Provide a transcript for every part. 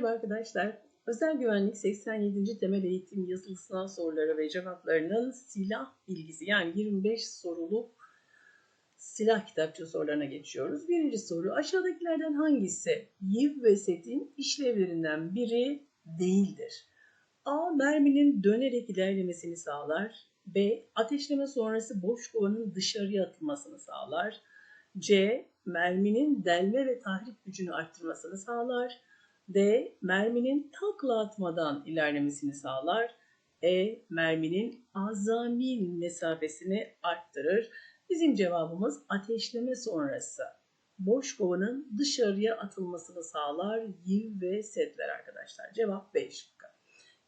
Merhaba arkadaşlar. Özel Güvenlik 87. Temel Eğitim Yazılı Sınav Soruları ve Cevaplarının silah bilgisi yani 25 soruluk silah kitapçı sorularına geçiyoruz. Birinci soru aşağıdakilerden hangisi YIV ve SET'in işlevlerinden biri değildir? A. Merminin dönerek ilerlemesini sağlar. B. Ateşleme sonrası boş kovanın dışarıya atılmasını sağlar. C. Merminin delme ve tahrip gücünü arttırmasını sağlar. D. Merminin takla atmadan ilerlemesini sağlar. E. Merminin azami mesafesini arttırır. Bizim cevabımız ateşleme sonrası boş kovanın dışarıya atılmasını sağlar yiv ve setler arkadaşlar. Cevap B şıkkı.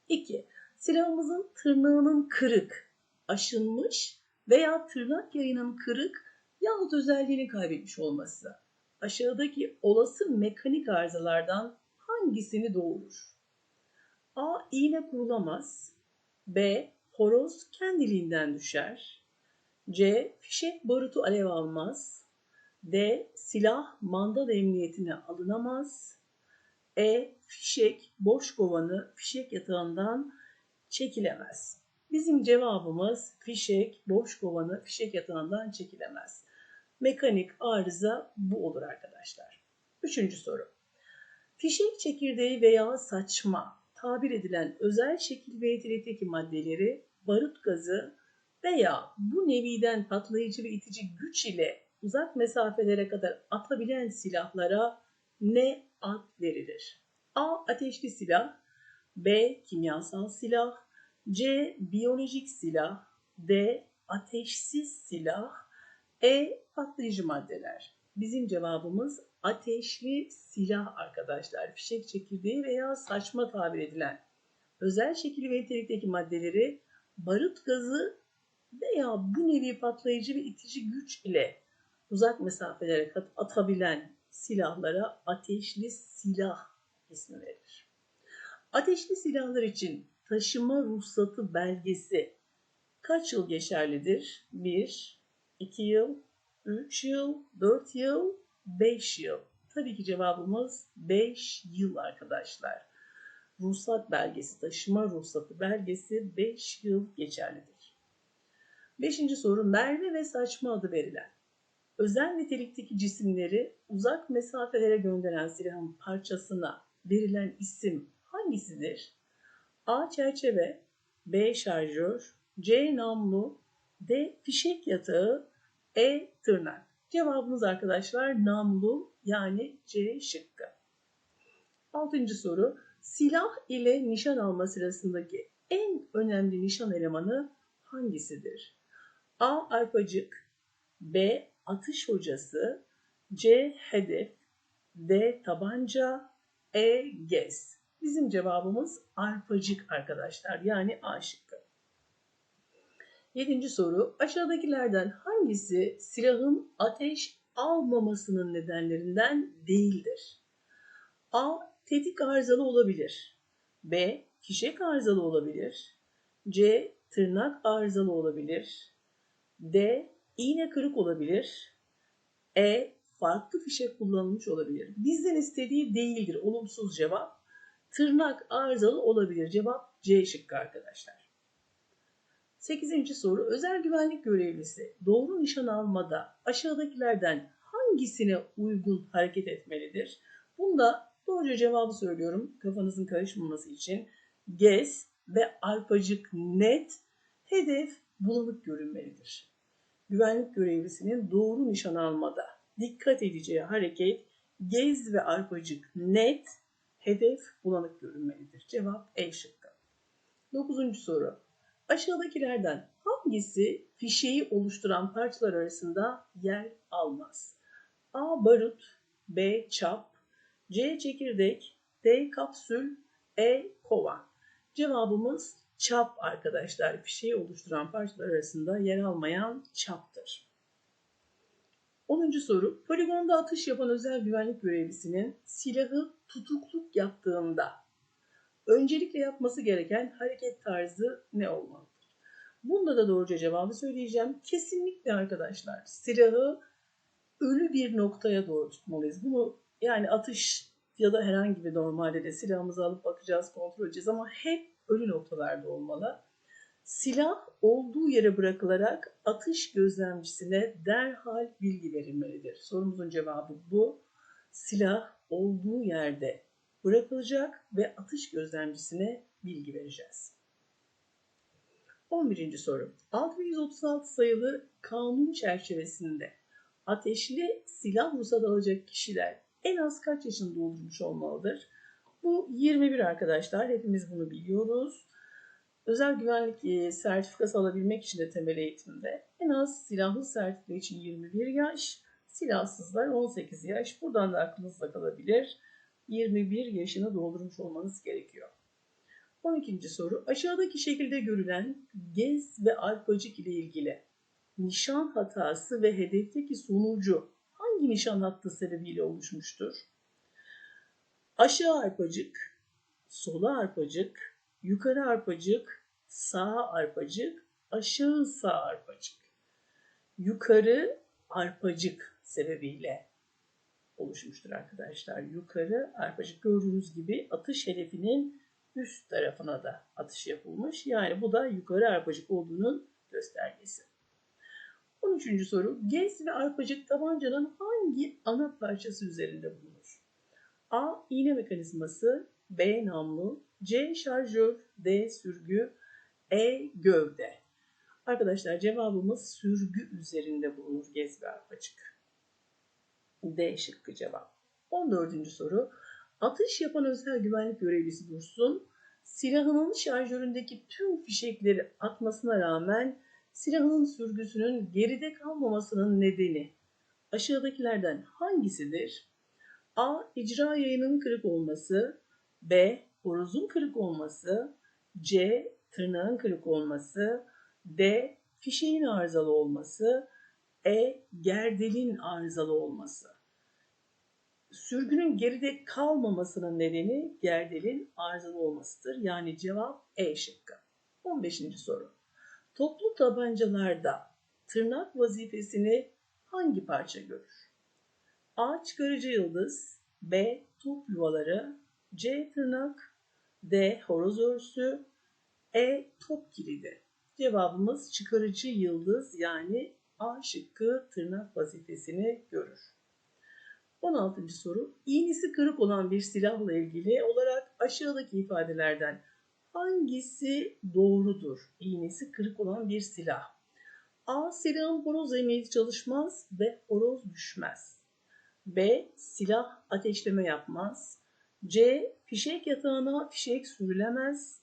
2. Silahımızın tırnağının kırık, aşınmış veya tırnak yayının kırık yahut özelliğini kaybetmiş olması. Aşağıdaki olası mekanik arızalardan hangisini doğurur? A. İğne kurulamaz. B. Horoz kendiliğinden düşer. C. Fişek barutu alev almaz. D. Silah mandal emniyetine alınamaz. E. Fişek boş kovanı fişek yatağından çekilemez. Bizim cevabımız fişek boş kovanı fişek yatağından çekilemez. Mekanik arıza bu olur arkadaşlar. Üçüncü soru. Fişek çekirdeği veya saçma tabir edilen özel şekil ve nitelikteki maddeleri barut gazı veya bu neviden patlayıcı ve itici güç ile uzak mesafelere kadar atabilen silahlara ne ad verilir? A. Ateşli silah B. Kimyasal silah C. Biyolojik silah D. Ateşsiz silah E. Patlayıcı maddeler. Bizim cevabımız ateşli silah arkadaşlar. Fişek çekirdeği veya saçma tabir edilen özel şekil ve nitelikteki maddeleri barut gazı veya bu nevi patlayıcı ve itici güç ile uzak mesafelere atabilen silahlara ateşli silah ismi verilir. Ateşli silahlar için taşıma ruhsatı belgesi kaç yıl geçerlidir? 1, 2 yıl, 3 yıl, 4 yıl, 5 yıl. Tabii ki cevabımız 5 yıl arkadaşlar. Ruhsat belgesi, taşıma ruhsatı belgesi 5 yıl geçerlidir. Beşinci soru mermi ve saçma adı verilen. Özel nitelikteki cisimleri uzak mesafelere gönderen silahın parçasına verilen isim hangisidir? A. Çerçeve B. Şarjör C. Namlu D. Fişek yatağı E. Tırnak Cevabımız arkadaşlar namlu yani C şıkkı. Altıncı soru. Silah ile nişan alma sırasındaki en önemli nişan elemanı hangisidir? A. Arpacık B. Atış hocası C. Hedef D. Tabanca E. Gez. Bizim cevabımız arpacık arkadaşlar yani A şıkkı. Yedinci soru. Aşağıdakilerden hangisi silahın ateş almamasının nedenlerinden değildir? A. Tetik arızalı olabilir. B. Fişek arızalı olabilir. C. Tırnak arızalı olabilir. D. İğne kırık olabilir. E. Farklı fişek kullanılmış olabilir. Bizden istediği değildir. Olumsuz cevap. Tırnak arızalı olabilir. Cevap C şıkkı arkadaşlar. 8. soru özel güvenlik görevlisi doğru nişan almada aşağıdakilerden hangisine uygun hareket etmelidir? Bunda doğruca cevabı söylüyorum kafanızın karışmaması için. Gez ve arpacık net hedef bulanık görünmelidir. Güvenlik görevlisinin doğru nişan almada dikkat edeceği hareket gez ve arpacık net hedef bulanık görünmelidir. Cevap E şıkkı. 9. soru Aşağıdakilerden hangisi fişeği oluşturan parçalar arasında yer almaz? A. Barut B. Çap C. Çekirdek D. Kapsül E. Kova Cevabımız çap arkadaşlar. Fişeği oluşturan parçalar arasında yer almayan çaptır. 10. soru. Poligonda atış yapan özel güvenlik görevlisinin silahı tutukluk yaptığında öncelikle yapması gereken hareket tarzı ne olmalıdır? Bunda da doğruca cevabı söyleyeceğim. Kesinlikle arkadaşlar silahı ölü bir noktaya doğru tutmalıyız. Bunu yani atış ya da herhangi bir normalde de silahımızı alıp bakacağız, kontrol edeceğiz ama hep ölü noktalarda olmalı. Silah olduğu yere bırakılarak atış gözlemcisine derhal bilgi verilmelidir. Sorumuzun cevabı bu. Silah olduğu yerde bırakılacak ve atış gözlemcisine bilgi vereceğiz. 11. soru. 6136 sayılı kanun çerçevesinde ateşli silah ruhsat alacak kişiler en az kaç yaşını doldurmuş olmalıdır? Bu 21 arkadaşlar. Hepimiz bunu biliyoruz. Özel güvenlik e, sertifikası alabilmek için de temel eğitimde en az silahlı sertifika için 21 yaş, silahsızlar 18 yaş. Buradan da aklınızda kalabilir. 21 yaşını doldurmuş olmanız gerekiyor. 12. soru. Aşağıdaki şekilde görülen gez ve arpacık ile ilgili nişan hatası ve hedefteki sonucu hangi nişan hattı sebebiyle oluşmuştur? Aşağı arpacık, sola arpacık, yukarı arpacık, sağ arpacık, aşağı sağ arpacık. Yukarı arpacık sebebiyle oluşmuştur arkadaşlar. Yukarı arpacık gördüğünüz gibi atış hedefinin üst tarafına da atış yapılmış. Yani bu da yukarı arpacık olduğunun göstergesi. 13. soru. Gez ve arpacık tabancanın hangi ana parçası üzerinde bulunur? A. İğne mekanizması B. Namlu C. Şarjör D. Sürgü E. Gövde Arkadaşlar cevabımız sürgü üzerinde bulunur gez ve arpacık. D şıkkı cevap. 14. soru. Atış yapan özel güvenlik görevlisi Dursun, silahının şarjöründeki tüm fişekleri atmasına rağmen silahının sürgüsünün geride kalmamasının nedeni aşağıdakilerden hangisidir? A. İcra yayının kırık olması B. Horozun kırık olması C. Tırnağın kırık olması D. Fişeğin arızalı olması E. Gerdelin arızalı olması Sürgünün geride kalmamasının nedeni gerdelin arızalı olmasıdır. Yani cevap E şıkkı. 15. soru. Toplu tabancalarda tırnak vazifesini hangi parça görür? A. Çıkarıcı yıldız B. Top yuvaları C. Tırnak D. Horoz örsü E. Top kilidi Cevabımız çıkarıcı yıldız yani A şıkkı tırnak vazifesini görür. 16. soru. İğnesi kırık olan bir silahla ilgili olarak aşağıdaki ifadelerden hangisi doğrudur? İğnesi kırık olan bir silah. A. Silahın horoz emniyeti çalışmaz ve horoz düşmez. B. Silah ateşleme yapmaz. C. Fişek yatağına fişek sürülemez.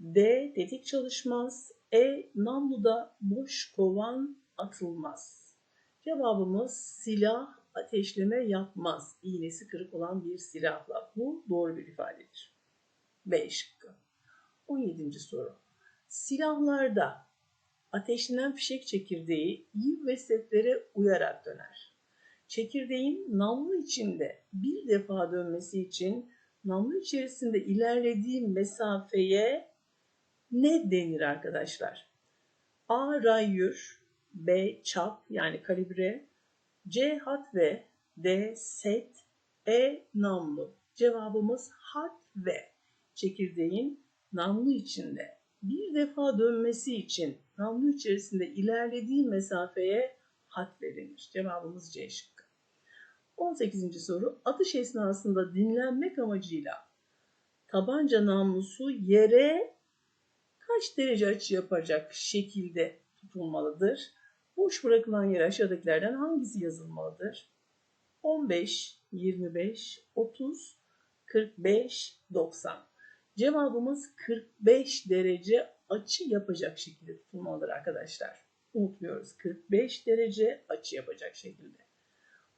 D. Tetik çalışmaz. E. Namluda boş kovan atılmaz. Cevabımız silah ateşleme yapmaz. İğnesi kırık olan bir silahla. Bu doğru bir ifadedir. B şıkkı. 17. soru. Silahlarda ateşlenen fişek çekirdeği iyi ve setlere uyarak döner. Çekirdeğin namlu içinde bir defa dönmesi için namlu içerisinde ilerlediği mesafeye ne denir arkadaşlar? A. Rayyür B. Çap yani kalibre C. Hat ve D. Set E. Namlu Cevabımız hat ve çekirdeğin namlu içinde bir defa dönmesi için namlu içerisinde ilerlediği mesafeye hat verilir. Cevabımız C şıkkı. 18. soru. Atış esnasında dinlenmek amacıyla tabanca namlusu yere kaç derece açı yapacak şekilde tutulmalıdır? Boş bırakılan yere aşağıdakilerden hangisi yazılmalıdır? 15, 25, 30, 45, 90. Cevabımız 45 derece açı yapacak şekilde tutulmalıdır arkadaşlar. Unutmuyoruz. 45 derece açı yapacak şekilde.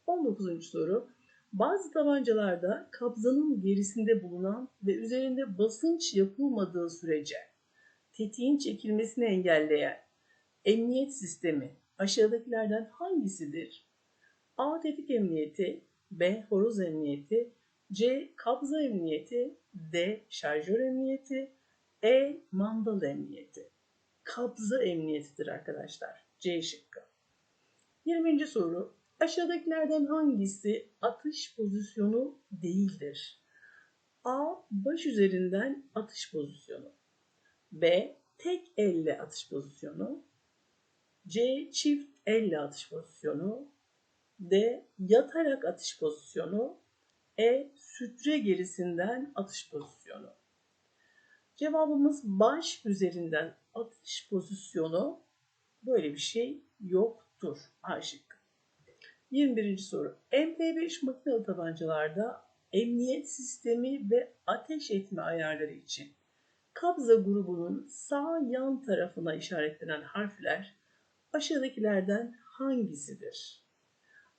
19. soru. Bazı tabancalarda kabzanın gerisinde bulunan ve üzerinde basınç yapılmadığı sürece tetiğin çekilmesini engelleyen emniyet sistemi aşağıdakilerden hangisidir? A. Tetik emniyeti B. Horoz emniyeti C. Kabza emniyeti D. Şarjör emniyeti E. Mandal emniyeti Kabza emniyetidir arkadaşlar. C şıkkı. 20. soru. Aşağıdakilerden hangisi atış pozisyonu değildir? A. Baş üzerinden atış pozisyonu. B. Tek elle atış pozisyonu. C. Çift elle atış pozisyonu. D. Yatarak atış pozisyonu. E. Sütre gerisinden atış pozisyonu. Cevabımız baş üzerinden atış pozisyonu böyle bir şey yoktur. A şıkkı. 21. soru. MP5 makinalı tabancalarda emniyet sistemi ve ateş etme ayarları için kabza grubunun sağ yan tarafına işaretlenen harfler aşağıdakilerden hangisidir?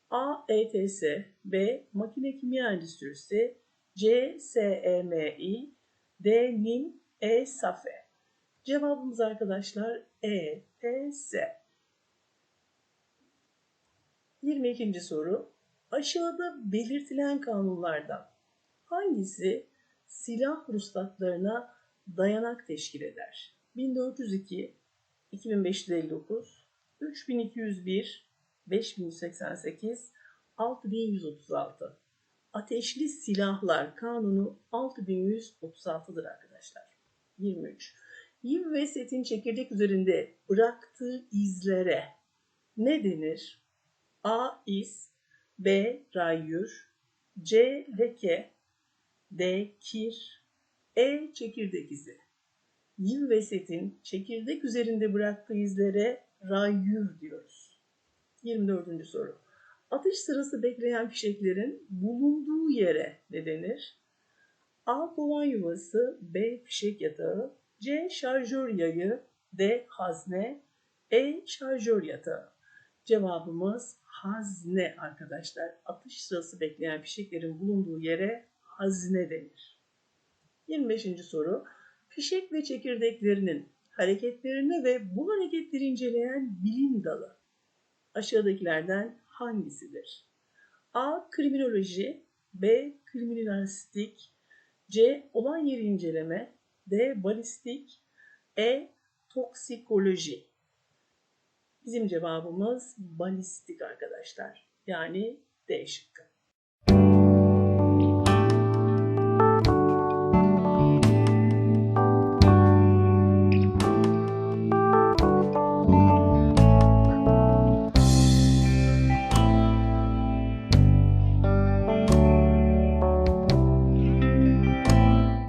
A. ETS B. Makine Kimya Endüstrisi C. SEMI D. NİM E. SAFE Cevabımız arkadaşlar E. T. S. 22. soru. Aşağıda belirtilen kanunlardan hangisi silah ruhsatlarına dayanak teşkil eder? 1402, 2559, 3201, 5188, 6136. Ateşli Silahlar Kanunu 6136'dır arkadaşlar. 23. Yiv ve setin çekirdek üzerinde bıraktığı izlere ne denir? A. İz B. Rayyür C. Leke D. Kir E. Çekirdek izi Yiv ve setin çekirdek üzerinde bıraktığı izlere rayyür diyoruz. 24. soru. Atış sırası bekleyen fişeklerin bulunduğu yere ne denir? A. Kovan yuvası B. Fişek yatağı C. Şarjör yayı D. Hazne E. Şarjör yatağı Cevabımız hazne arkadaşlar. Atış sırası bekleyen fişeklerin bulunduğu yere hazne denir. 25. soru. Fişek ve çekirdeklerinin hareketlerini ve bu hareketleri inceleyen bilim dalı aşağıdakilerden hangisidir? A. Kriminoloji B. Kriminalistik C. Olan yeri inceleme D. Balistik E. Toksikoloji Bizim cevabımız balistik arkadaşlar. Yani D şıkkı.